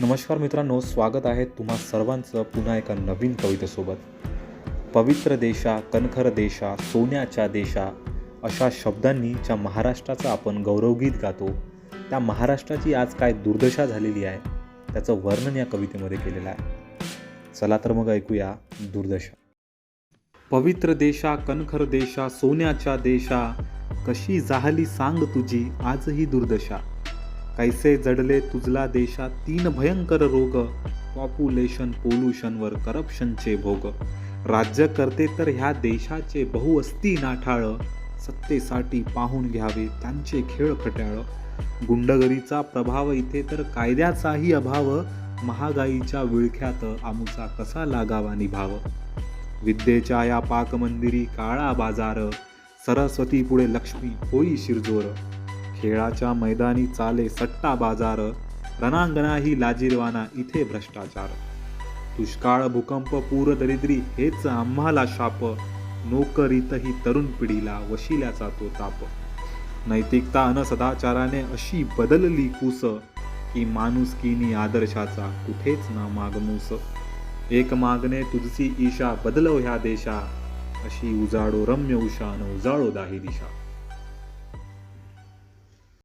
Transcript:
नमस्कार मित्रांनो स्वागत आहे तुम्हा सर्वांचं पुन्हा एका नवीन कवितेसोबत. पवित्र देशा कणखर देशा सोन्याच्या देशा अशा शब्दांनी ज्या महाराष्ट्राचं आपण गौरवगीत गातो त्या महाराष्ट्राची आज काय दुर्दशा झालेली आहे त्याचं वर्णन या कवितेमध्ये केलेलं आहे. चला तर मग ऐकूया दुर्दशा. पवित्र देशा कणखर देशा सोन्याच्या देशा कशी जाहली सांग तुझी आजही दुर्दशा. कैसे जडले तुझला देशात तीन भयंकर रोग? पॉप्युलेशन पोल्युशनवर करप्शनचे भोग. राज्य करते तर ह्या देशाचे बहुअस्ती नाठाळ. सत्तेसाठी पाहून घ्यावे त्यांचे खेळ खट्याळ. गुंडगरीचा प्रभाव इथे तर कायद्याचाही अभाव. महागाईच्या विळख्यात आमुचा कसा लागावा निभाव? विद्येच्या या पाकमंदिरी काळा बाजार. सरस्वती पुढे लक्ष्मी होई शिरजोर. खेळाच्या मैदानी चाले सट्टा बाजार रणांगणाही लाजीरवाना इथे भ्रष्टाचार. दुष्काळ भूकंप पूर दरिद्री हेच आम्हाला शाप. नोकरीतही तरुण पिढीला वशिल्याचा तो ताप. नैतिकता अन सदाचाराने अशी बदलली कुस की माणुसकीनी आदर्शाचा कुठेच ना मागमूस एक मागणे तुझची ईशा बदलव ह्या देशा अशी उजाडो रम्य उषा न उजाळो दाही दिशा.